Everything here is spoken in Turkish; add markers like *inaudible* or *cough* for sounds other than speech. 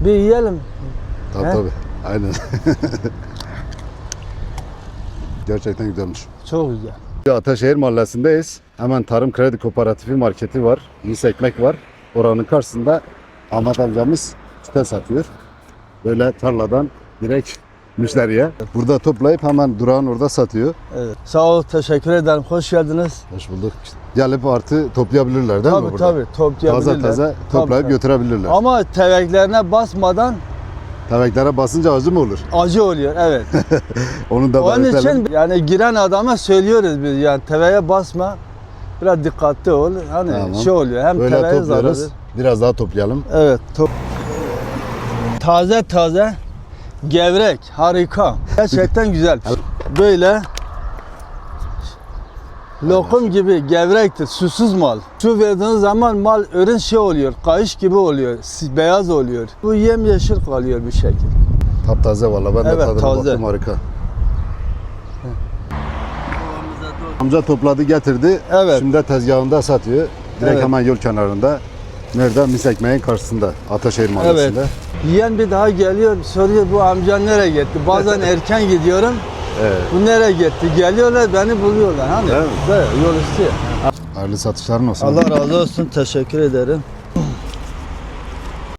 Bir yiyelim. Tabii He? tabii. Aynen. *laughs* Gerçekten güzelmiş. Çok güzel. Ataşehir Mahallesi'ndeyiz. Hemen Tarım Kredi Kooperatifi marketi var. Mis ekmek var. Oranın karşısında Ahmet amcamız çite satıyor. Böyle tarladan direkt müşteriye. Burada toplayıp hemen durağın orada satıyor. Evet. Sağ ol, teşekkür ederim. Hoş geldiniz. Hoş bulduk. Gelip artı toplayabilirler değil mi tabii burada? tabii toplayabilirler. Taze taze toplayıp tabii. götürebilirler. Ama teveklerine basmadan Teveklere basınca acı mı olur? acı oluyor. Evet. *laughs* Onu da Onun belirtelim. için yani giren adama söylüyoruz biz yani teveye basma. Biraz dikkatli ol. Hani Tamam. şey oluyor. Hem Böyle teveye toplarız. zararı. Biraz daha toplayalım. Evet. Top. Taze taze gevrek harika. Gerçekten güzel. Böyle lokum gibi gevrektir. Susuz mal. Su verdiğiniz zaman mal ürün şey oluyor. Kayış gibi oluyor. Beyaz oluyor. Bu yemyeşil kalıyor bir şekil. Taptaze valla ben de Evet, tadına taze. baktım harika. Amca topladı getirdi. Evet. Şimdi de tezgahında satıyor. Direkt Evet. hemen yol kenarında. Nerede? Mis ekmeğin karşısında. Ataşehir Mahallesi'nde. Yiyen bir daha geliyor soruyor bu amca nereye gitti? Bazen *laughs* erken gidiyorum. Evet. Bu nereye gitti? Geliyorlar beni buluyorlar. Hani böyle yol üstü. Hayırlı satışların olsun. Allah razı olsun. Teşekkür ederim.